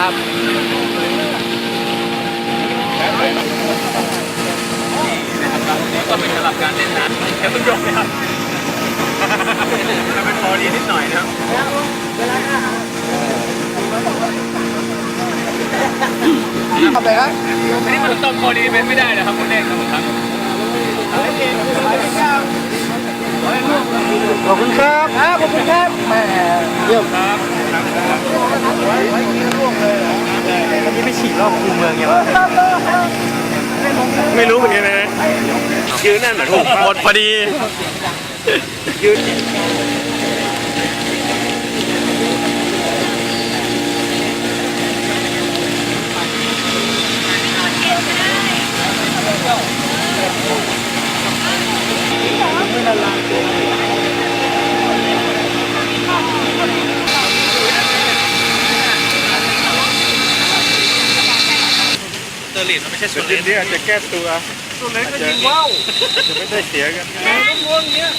ครับนี่ก็เป็นสำหรับการเล่นน้ำแค่เพิ่งยกนะครับจะเป็นพอดีนิดหน่อยนะครับเข้าไปครับอันนี้มันตอบพอดีเป็นไม่ได้นะครับคนแรกครับผมครับขอบคุณครับ ขอบคุณครับแม่เยี่ยมครับ วันนี้ไปฉีดรอบคูเมืองยังไม่รู้เหมือนกันนะยืนนั่นเหมือนถูกหมดพอดียืน เตอร์ลินมันไม่ใช่ส่วนทีเล่นนี้อาจจะแก้ตัวตัวเล็กก็ยิงว้าวจะไม่ได้เสียกันต้องม้วนเนี้ย